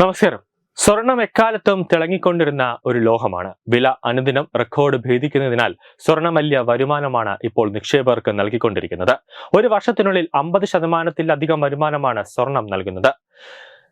നമസ്കാരം. സ്വർണം എക്കാലത്തും തിളങ്ങിക്കൊണ്ടിരുന്ന ഒരു ലോഹമാണ്. വില അനുദിനം റെക്കോർഡ് ഭേദിക്കുന്നതിനാൽ സ്വർണം വലിയ വരുമാനമാണ് ഇപ്പോൾ നിക്ഷേപകർക്ക് നൽകിക്കൊണ്ടിരിക്കുന്നത്. ഒരു വർഷത്തിനുള്ളിൽ അമ്പത് ശതമാനത്തിലധികം വരുമാനമാണ് സ്വർണം നൽകുന്നത്.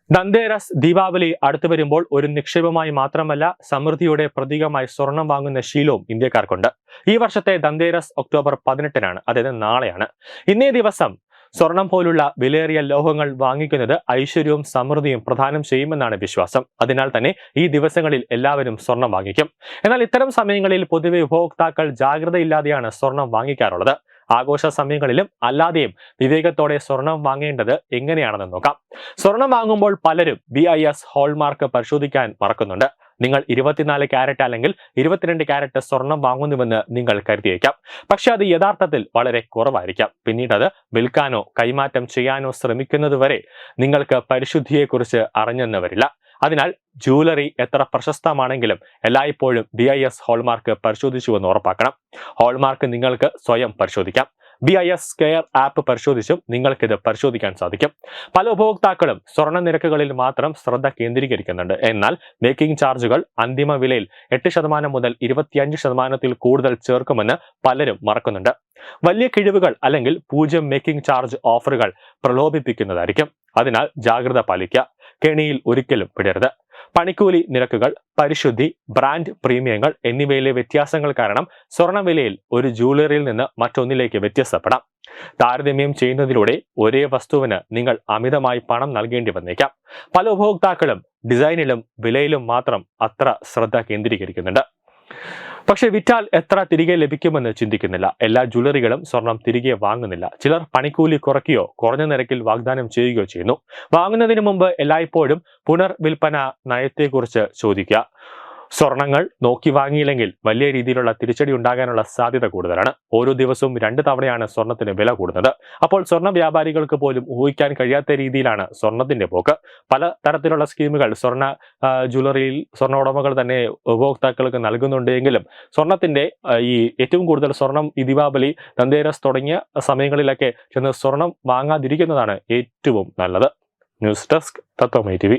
ധന്തേരസ് ദീപാവലി അടുത്തു വരുമ്പോൾ ഒരു നിക്ഷേപമായി മാത്രമല്ല സമൃദ്ധിയുടെ പ്രതീകമായി സ്വർണം വാങ്ങുന്ന ശീലവും ഇന്ത്യക്കാർക്കുണ്ട്. ഈ വർഷത്തെ ധന്തേരസ് ഒക്ടോബർ പതിനെട്ടിനാണ് അതായത് നാളെയാണ്. ഇന്നേ ദിവസം സ്വർണം പോലുള്ള വിലയേറിയ ലോഹങ്ങൾ വാങ്ങിക്കുന്നത് ഐശ്വര്യവും സമൃദ്ധിയും പ്രദാനം ചെയ്യുമെന്നാണ് വിശ്വാസം. അതിനാൽ തന്നെ ഈ ദിവസങ്ങളിൽ എല്ലാവരും സ്വർണം വാങ്ങിക്കും. എന്നാൽ ഇത്തരം സമയങ്ങളിൽ പൊതുവെ ഉപഭോക്താക്കൾ ജാഗ്രതയില്ലാതെയാണ് സ്വർണം വാങ്ങിക്കാറുള്ളത്. ആഘോഷ സമയങ്ങളിലും അല്ലാതെയും വിവേകത്തോടെ സ്വർണം വാങ്ങേണ്ടത് എങ്ങനെയാണെന്ന് നോക്കാം. സ്വർണം വാങ്ങുമ്പോൾ പലരും ബി ഐ എസ് ഹോൾമാർക്ക് പരിശോധിക്കാൻ മറക്കുന്നുണ്ട്. നിങ്ങൾ ഇരുപത്തിനാല് ക്യാരറ്റ് അല്ലെങ്കിൽ ഇരുപത്തിരണ്ട് ക്യാരറ്റ് സ്വർണം വാങ്ങുന്നുവെന്ന് നിങ്ങൾ കരുതിയേക്കാം. പക്ഷെ അത് യഥാർത്ഥത്തിൽ വളരെ കുറവായിരിക്കാം. പിന്നീട് അത് വിൽക്കാനോ കൈമാറ്റം ചെയ്യാനോ ശ്രമിക്കുന്നതുവരെ നിങ്ങൾക്ക് പരിശുദ്ധിയെക്കുറിച്ച് അറിഞ്ഞെന്ന് വരില്ല അതിനാൽ ജൂവലറി എത്ര പ്രശസ്തമാണെങ്കിലും എല്ലായ്പ്പോഴും ബി ഐ എസ് ഹോൾമാർക്ക് പരിശോധിച്ചുവെന്ന് ഉറപ്പാക്കണം. ഹോൾമാർക്ക് നിങ്ങൾക്ക് സ്വയം പരിശോധിക്കാം. B I S care app പരിശോധിച്ചും നിങ്ങൾക്കിത് പരിശോധിക്കാൻ സാധിക്കും. പല ഉപഭോക്താക്കളും സ്വർണ നിരക്കുകളിൽ മാത്രം ശ്രദ്ധ കേന്ദ്രീകരിക്കുന്നുണ്ട്. എന്നാൽ മേക്കിംഗ് ചാർജുകൾ അന്തിമ വിലയിൽ എട്ട് ശതമാനം മുതൽ ഇരുപത്തിയഞ്ച് ശതമാനത്തിൽ കൂടുതൽ ചേർക്കുമെന്ന് പലരും മറക്കുന്നുണ്ട്. വലിയ കിഴിവുകൾ അല്ലെങ്കിൽ പൂജ്യം മേക്കിംഗ് ചാർജ് ഓഫറുകൾ പ്രലോഭിപ്പിക്കുന്നതായിരിക്കും. അതിനാൽ ജാഗ്രത പാലിക്കുക. കെണിയിൽ ഒരിക്കലും വിടരുത് പണിക്കൂലി നിരക്കുകൾ പരിശുദ്ധി ബ്രാൻഡ് പ്രീമിയങ്ങൾ എന്നിവയിലെ വ്യത്യാസങ്ങൾ കാരണം സ്വർണ വിലയിൽ ഒരു ജൂവലറിയിൽ നിന്ന് മറ്റൊന്നിലേക്ക് വ്യത്യസ്തപ്പെടാം. താരതമ്യം ചെയ്യുന്നതിലൂടെ ഒരേ വസ്തുവിന് നിങ്ങൾ അമിതമായി പണം നൽകേണ്ടി വന്നേക്കാം. പല ഉപഭോക്താക്കളും ഡിസൈനിലും വിലയിലും മാത്രം അത്ര ശ്രദ്ധ കേന്ദ്രീകരിക്കുന്നുണ്ട്. പക്ഷെ വിറ്റാൽ എത്ര തിരികെ ലഭിക്കുമെന്ന് ചിന്തിക്കുന്നില്ല. എല്ലാ ജ്വല്ലറികളും സ്വർണം തിരികെ വാങ്ങുന്നില്ല. ചിലർ പണിക്കൂലി കുറയ്ക്കുകയോ കുറഞ്ഞ നിരക്കിൽ വാഗ്ദാനം ചെയ്യുകയോ ചെയ്യുന്നു. വാങ്ങുന്നതിന് മുമ്പ് എല്ലായ്പ്പോഴും പുനർവിൽപ്പന നയത്തെക്കുറിച്ച് ചോദിക്കുക. സ്വർണങ്ങൾ നോക്കി വാങ്ങിയില്ലെങ്കിൽ വലിയ രീതിയിലുള്ള തിരിച്ചടി ഉണ്ടാകാനുള്ള സാധ്യത കൂടുതലാണ്. ഓരോ ദിവസവും രണ്ട് തവണയാണ് സ്വർണത്തിന് വില കൂടുന്നത്. അപ്പോൾ സ്വർണ വ്യാപാരികൾക്ക് പോലും ഊഹിക്കാൻ കഴിയാത്ത രീതിയിലാണ് സ്വർണത്തിന്റെ പോക്ക്. പല തരത്തിലുള്ള സ്കീമുകൾ സ്വർണ ജ്വല്ലറിയിൽ സ്വർണ ഉടമകൾ തന്നെ ഉപഭോക്താക്കൾക്ക് നൽകുന്നുണ്ടെങ്കിലും സ്വർണത്തിന്റെ ഈ ഏറ്റവും കൂടുതൽ സ്വർണം ഈ ദീപാവലി ധന്തേരസ് തുടങ്ങിയ സമയങ്ങളിലൊക്കെ ചെന്ന് സ്വർണം വാങ്ങാതിരിക്കുന്നതാണ് ഏറ്റവും നല്ലത്. ന്യൂസ് ഡെസ്ക് തത്വമൈ ടി